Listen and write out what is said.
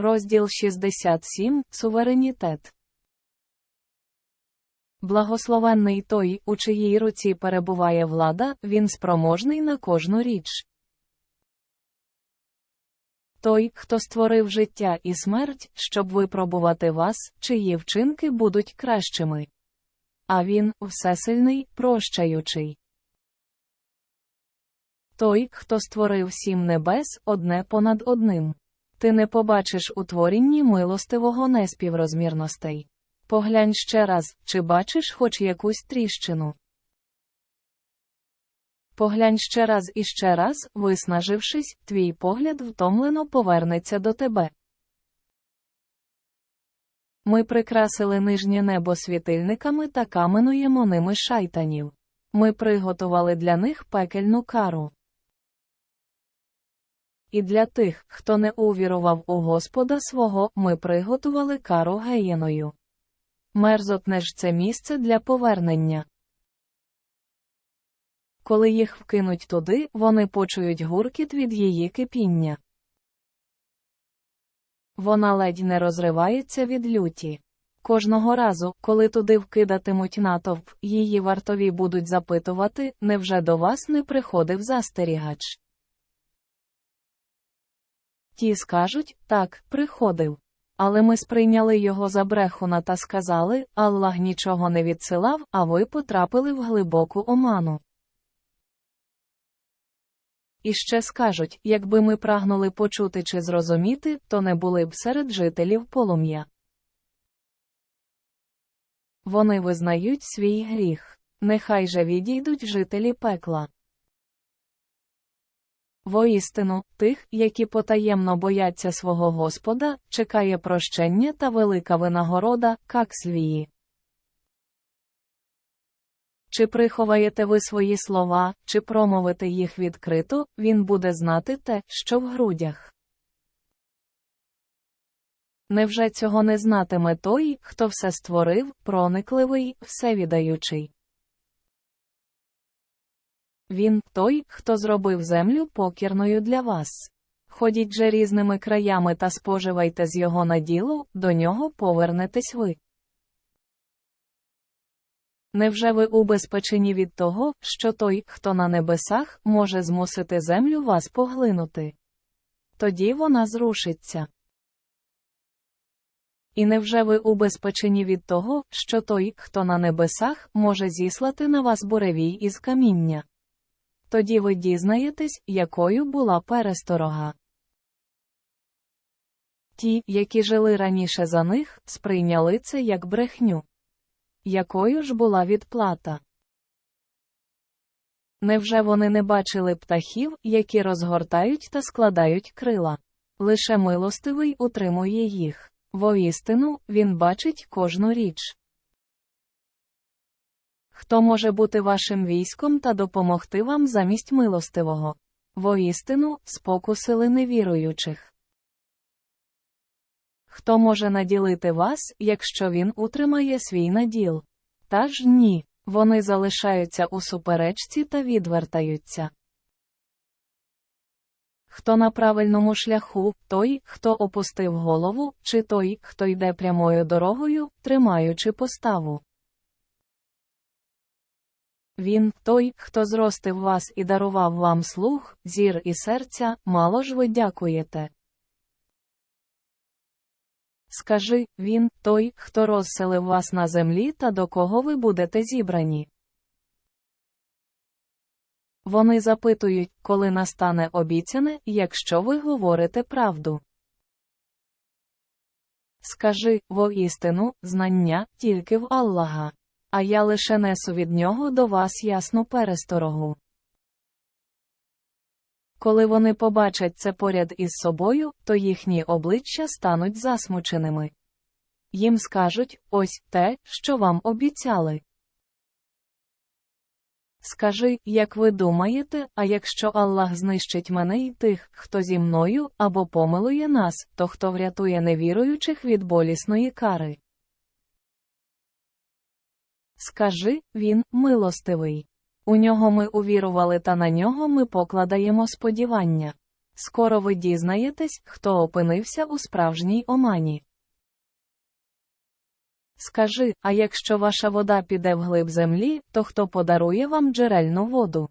Розділ 67 Суверенітет. Благословенний той, у чиїй руці перебуває влада, він спроможний на кожну річ. Той, хто створив життя і смерть, щоб випробувати вас, чиї вчинки будуть кращими. А він всесильний, прощаючий. Той, хто створив сім небес, одне понад одним. Ти не побачиш у творінні милостивого неспіврозмірностей. Поглянь ще раз, чи бачиш хоч якусь тріщину. Поглянь ще раз і ще раз, виснажившись, твій погляд втомлено повернеться до тебе. Ми прикрасили нижнє небо світильниками та каменуємо ними шайтанів. Ми приготували для них пекельну кару. І для тих, хто не увірував у Господа свого, ми приготували кару геєною. Мерзотне ж це місце для повернення. Коли їх вкинуть туди, вони почують гуркіт від її кипіння. Вона ледь не розривається від люті. Кожного разу, коли туди вкидатимуть натовп, її вартові будуть запитувати, невже до вас не приходив застерігач? Ті скажуть, так, приходив. Але ми сприйняли його за брехуна та сказали, Аллах нічого не відсилав, а ви потрапили в глибоку оману. І ще скажуть, якби ми прагнули почути чи зрозуміти, то не були б серед жителів полум'я. Вони визнають свій гріх. Нехай же відійдуть жителі пекла. Воістину, тих, які потаємно бояться свого Господа, чекає прощення та велика винагорода, какслії. Чи приховаєте ви свої слова, чи промовите їх відкрито, він буде знати те, що в грудях. Невже цього не знатиме той, хто все створив, проникливий, всевідаючий? Він той, хто зробив землю покірною для вас. Ходіть же різними краями та споживайте з його наділу, до нього повернетесь ви. Невже ви убезпечені від того, що той, хто на небесах, може змусити землю вас поглинути? Тоді вона зрушиться. І невже ви убезпечені від того, що той, хто на небесах, може зіслати на вас буревій із каміння? Тоді ви дізнаєтесь, якою була пересторога. Ті, які жили раніше за них, сприйняли це як брехню. Якою ж була відплата? Невже вони не бачили птахів, які розгортають та складають крила? Лише милостивий утримує їх. Воістину, він бачить кожну річ. Хто може бути вашим військом та допомогти вам замість милостивого? Воістину, спокусили невіруючих. Хто може наділити вас, якщо він утримає свій наділ? Та ж ні, вони залишаються у суперечці та відвертаються. Хто на правильному шляху, той, хто опустив голову, чи той, хто йде прямою дорогою, тримаючи поставу. Він, той, хто зростив вас і дарував вам слух, зір і серця, мало ж ви дякуєте. Скажи, він, той, хто розселив вас на землі та до кого ви будете зібрані. Вони запитують, коли настане обіцяне, якщо ви говорите правду. Скажи, воістину, знання тільки в Аллаха. А я лише несу від нього до вас ясну пересторогу. Коли вони побачать це поряд із собою, то їхні обличчя стануть засмученими. Їм скажуть ось те, що вам обіцяли. Скажи, як ви думаєте, а якщо Аллах знищить мене і тих, хто зі мною, або помилує нас, то хто врятує невіруючих від болісної кари? Скажи, він милостивий. У нього ми увірували та на нього ми покладаємо сподівання. Скоро ви дізнаєтесь, хто опинився у справжній омані. Скажи, а якщо ваша вода піде вглиб землі, то хто подарує вам джерельну воду?